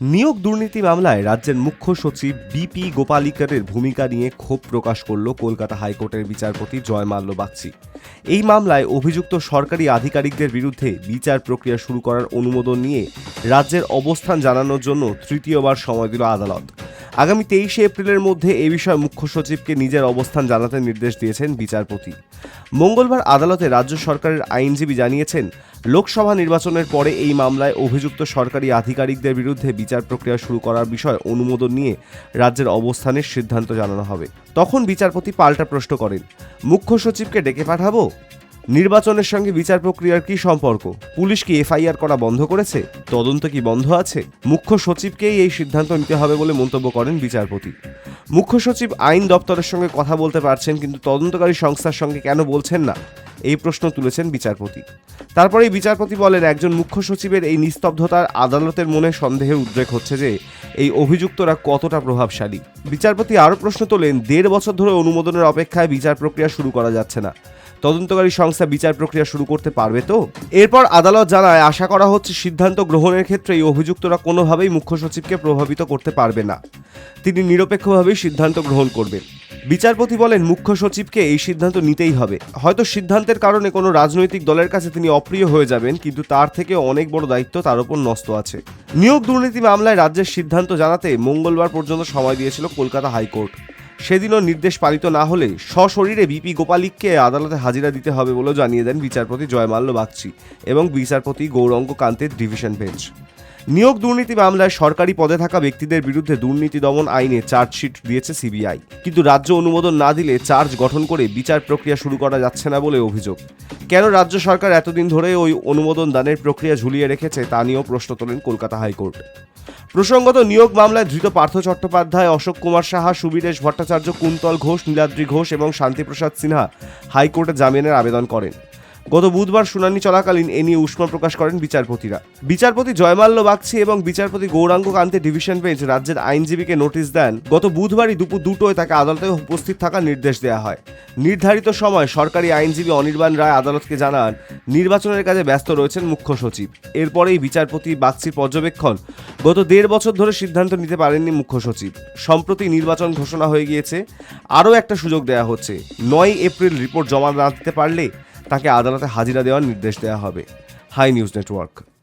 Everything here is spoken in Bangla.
নিয়োগ দুর্নীতি মামলায় রাজ্যের মুখ্য সচিব বিপি গোপালিকারের ভূমিকা নিয়ে ক্ষোভ প্রকাশ করল কলকাতা হাইকোর্টের বিচারপতি জয় মাল্য বাগচি। এই মামলায় অভিযুক্ত সরকারি আধিকারিকদের বিরুদ্ধে বিচার প্রক্রিয়া শুরু করার অনুমোদন নিয়ে রাজ্যের অবস্থান জানানোর জন্য তৃতীয়বার সময় দিল আদালত। আগামী তেইশে এপ্রিলের মধ্যে এ বিষয়ে মুখ্য সচিবকে নিজের অবস্থান জানাতে নির্দেশ দিয়েছেন বিচারপতি। মঙ্গলবার আদালতে রাজ্য সরকারের আইনজীবী জানিয়েছেন, লোকসভা নির্বাচনের পরে এই মামলায় অভিযুক্ত সরকারি আধিকারিকদের বিরুদ্ধে বিচার প্রক্রিয়া শুরু করার বিষয়ে অনুমোদন নিয়ে রাজ্যের অবস্থানের সিদ্ধান্ত জানানো হবে। তখন বিচারপতি পাল্টা প্রশ্ন করেন, মুখ্য সচিবকে ডেকে পাঠাবো? নির্বাচনের সঙ্গে বিচার প্রক্রিয়ার কি সম্পর্ক? পুলিশ কি এফআইআর করা বন্ধ করেছে? তদন্ত কি বন্ধ আছে? মুখ্য সচিবকেই এই সিদ্ধান্ত নিতে হবে বলে মন্তব্য করেন বিচারপতি। মুখ্য সচিব আইন দপ্তরের সঙ্গে কথা বলতে পারছেন, কিন্তু তদন্তকারী সংস্থার সঙ্গে কেন বলছেন না? এই প্রশ্ন তুলেছেন বিচারপতি। তারপরেই বিচারপতি বলেন, একজন মুখ্য সচিবের এই নিস্তব্ধতার আদালতের মনে সন্দেহের উদ্রেক হচ্ছে যে এই অভিযুক্তরা কতটা প্রভাবশালী। বিচারপতি আরও প্রশ্ন তোলেন, দেড় বছর ধরে অনুমোদনের অপেক্ষায় বিচার প্রক্রিয়া শুরু করা যাচ্ছে না। তদন্তকারী সংস্থা বিচার প্রক্রিয়া শুরু করতে পারবে তো? এরপর আদালত জানায়, আশা করা হচ্ছে সিদ্ধান্ত গ্রহণের ক্ষেত্রে এই অভিযুক্তরা কোনোভাবেই মুখ্য সচিবকে প্রভাবিত করতে পারবে না। তিনি নিরপেক্ষভাবেই সিদ্ধান্ত গ্রহণ করবেন। বিচারপতি বলেন, মুখ্য সচিবকে এই সিদ্ধান্ত নিতেই হবে। হয়তো সিদ্ধান্তের কারণে কোনো রাজনৈতিক দলের কাছে তিনি অপ্রিয় হয়ে যাবেন, কিন্তু তার থেকে অনেক বড় দায়িত্ব তার উপর ন্যস্ত আছে। নিয়োগ দুর্নীতি মামলায় রাজ্যের সিদ্ধান্ত জানাতে মঙ্গলবার পর্যন্ত সময় দিয়েছিল কলকাতা হাইকোর্ট। সেদিনও নির্দেশ পালিত না হলে সশরীরে বিপি গোপালিককে আদালতে হাজিরা দিতে হবে বলেও জানিয়ে দেন বিচারপতি জয়মাল্য বাগচি এবং বিচারপতি গৌরঙ্গ কান্তের ডিভিশন বেঞ্চ। নিয়োগ দুর্নীতি মামলায় সরকারি পদে থাকা ব্যক্তিদের বিরুদ্ধে দুর্নীতি দমন আইনে চার্জশিট দিয়েছে সিবিআই। কিন্তু রাজ্য অনুমোদন না দিলে চার্জ গঠন করে বিচার প্রক্রিয়া শুরু করা যাচ্ছে না বলে অভিযোগ। কেন রাজ্য সরকার এতদিন ধরে ওই অনুমোদন দানের প্রক্রিয়া ঝুলিয়ে রেখেছে তা নিয়েও প্রশ্ন তোলেন কলকাতা হাইকোর্ট। প্রসঙ্গত নিয়োগ মামলায় ধৃত পার্থ চট্টোপাধ্যায়, অশোক কুমার সাহা, সুবীরেশ ভট্টাচার্য, কুন্তল ঘোষ, নীলাদ্রি ঘোষ এবং শান্তিপ্রসাদ সিনহা হাইকোর্টে জামিনের আবেদন করেন। গত বুধবার শুনানি চলাকালীন এ নিয়ে উষ্মা প্রকাশ করেন বিচারপতিরা। বিচারপতি জয়মাল্য বাগচি এবং বিচারপতি গৌরাঙ্গ কান্তে ডিভিশন বেঞ্চ রাজ্যের আইনজীবীকে নোটিশ দেন, গত বুধবারই দুপুর দুটোয় তাকে আদালতে উপস্থিত থাকার নির্দেশ দেওয়া হয়। নির্ধারিত সময় সরকারি আইনজীবী অনির্বাণ রায় আদালতকে জানান, নির্বাচনের কাজে ব্যস্ত রয়েছেন মুখ্য সচিব। এরপরেই বিচারপতি বাগচির পর্যবেক্ষণ গত দেড় বছর ধরে সিদ্ধান্ত নিতে পারেননি মুখ্য সচিব। সম্প্রতি নির্বাচন ঘোষণা হয়ে গিয়েছে, আরও একটা সুযোগ দেওয়া হচ্ছে। নয় এপ্রিল রিপোর্ট জমা না দিতে পারলে তাকে আদালতে হাজিরা দেওয়ার নির্দেশ দেওয়া হবে। Hi news network.